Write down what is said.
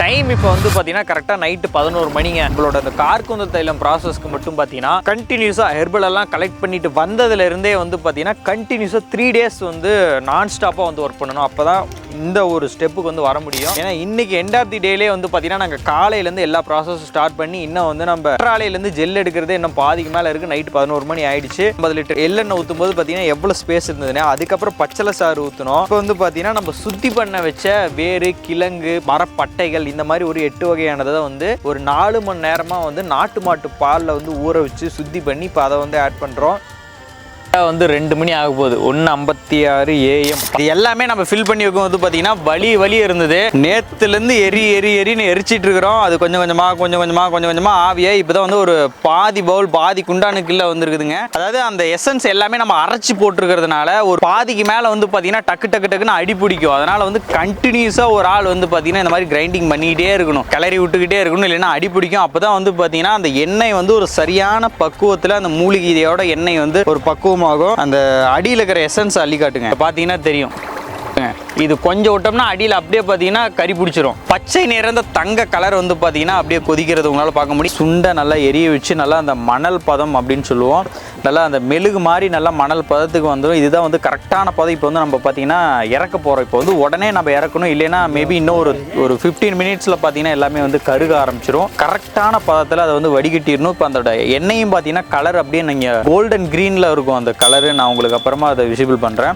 Time இப்போ வந்து பார்த்தீங்கன்னா கரெக்டாக நைட்டு பதினோரு மணிங்க. உங்களோட அந்த கார்குந்த தைலம் ப்ராசஸ்க்கு மட்டும் பார்த்தீங்கன்னா கண்டினியூஸாக ஹெர்பல் எல்லாம் கலெக்ட் பண்ணிட்டு வந்ததுலேருந்தே வந்து பார்த்தீங்கன்னா கண்டினியூஸாக த்ரீ டேஸ் வந்து நான் ஸ்டாப்பாக வந்து ஒர்க் பண்ணணும். அப்போ தான் இந்த ஒரு ஸ்டெப்புக்கு வந்து வர முடியும். ஏன்னா இன்னைக்கு எண்ட் ஆஃப் தி டேலே வந்து பார்த்தீங்கன்னா நாங்கள் காலையிலேருந்து எல்லா ப்ராசஸும் ஸ்டார்ட் பண்ணி இன்னும் வந்து நம்ம காலையிலேருந்து ஜெல் எடுக்கிறது இன்னும் பாதிக்கு மேலே இருக்குது நைட் பதினோரு மணி ஆயிடுச்சு. ஐம்பது லிட்டர் எள்ளெண்ணெய் ஊற்றும் போது பார்த்தீங்கன்னா எவ்வளோ ஸ்பேஸ் இருந்ததுன்னா. அதுக்கப்புறம் பச்சளை சாறு ஊற்றணும் இப்போ வந்து பார்த்தீங்கன்னா நம்ம சுத்தி பண்ண வச்ச வேறு கிழங்கு மரப்பட்டைகள் இந்த மாதிரி ஒரு எட்டு வகையானதை வந்து ஒரு நாலு மணி நேரமாக வந்து நாட்டு மாட்டு பாலில் வந்து ஊற வச்சு சுத்தி பண்ணி இப்போ அதை வந்து ஆட் பண்ணுறோம் வந்து ரெண்டு மணி ஆக போகுது. ஒன்று ஐம்பத்தி ஆறு ஏஎம் இது எல்லாமே நம்ம ஃபில் பண்ணி வைக்கும் வந்து பார்த்தீங்கன்னா வலி வலி இருந்தது. நேத்துலேருந்து எரி எரி எரின்னு எரிச்சிட்டு இருக்கிறோம். அது கொஞ்சம் கொஞ்சமாக கொஞ்சம் கொஞ்சமாக கொஞ்சம் கொஞ்சமாக ஆவியே இப்போ தான் வந்து ஒரு பாதி பவுல் பாதி குண்டானுக்குள்ளே வந்துருக்குதுங்க. அதாவது அந்த எசன்ஸ் எல்லாமே நம்ம அரைச்சி போட்டிருக்கிறதுனால ஒரு பாதிக்கு மேலே வந்து பார்த்தீங்கன்னா டக்கு டக்கு டக்குன்னு அடி பிடிக்கும். அதனால் வந்து கண்டினியூஸாக ஒரு ஆள் வந்து பார்த்தீங்கன்னா இந்த மாதிரி கிரைண்டிங் பண்ணிக்கிட்டே இருக்கணும். கிளறி விட்டுக்கிட்டே இருக்கணும் இல்லைன்னா அடி பிடிக்கும். அப்போ தான் வந்து பார்த்தீங்கன்னா அந்த எண்ணெய் வந்து ஒரு சரியான பக்குவத்தில் அந்த மூலிகையோட எண்ணெய் வந்து ஒரு பக்குவமாக ஆகும் அந்த அடியில் இருக்கிற எசன்ஸ் அள்ளி காட்டுங்க. பார்த்தீங்கன்னா தெரியும். இது கொஞ்சம் விட்டோம்னா அடியில் அப்படியே பார்த்தீங்கன்னா கறி பிடிச்சிரும். பச்சை நிறந்த தங்க கலர் வந்து பார்த்தீங்கன்னா அப்படியே கொதிக்கிறது உங்களால் பார்க்க முடியும். சுண்டை நல்லா எரிய வச்சு நல்லா அந்த மணல் பதம் அப்படின்னு சொல்லுவோம். நல்லா அந்த மெழுகு மாதிரி நல்லா மணல் பதத்துக்கு வந்துடும் இதுதான் வந்து கரெக்டான பதம். இப்போ வந்து நம்ம பார்த்தீங்கன்னா இறக்க போகிறோம் இப்போ வந்து உடனே நம்ம இறக்கணும். இல்லைன்னா மேபி இன்னும் ஒரு ஒரு ஃபிஃப்டீன் மினிட்ஸில் பார்த்தீங்கன்னா எல்லாமே வந்து கருக ஆரம்பிச்சிரும். கரெக்டான பதத்தில் அதை வந்து வடிகட்டிடணும். இப்போ அதோட எண்ணெயும் பார்த்தீங்கன்னா கலர் அப்படியே நீங்கள் கோல்டன் க்ரீனில் இருக்கும் அந்த கலரு நான் உங்களுக்கு அப்புறமா அதை விசிபிள் பண்ணுறேன்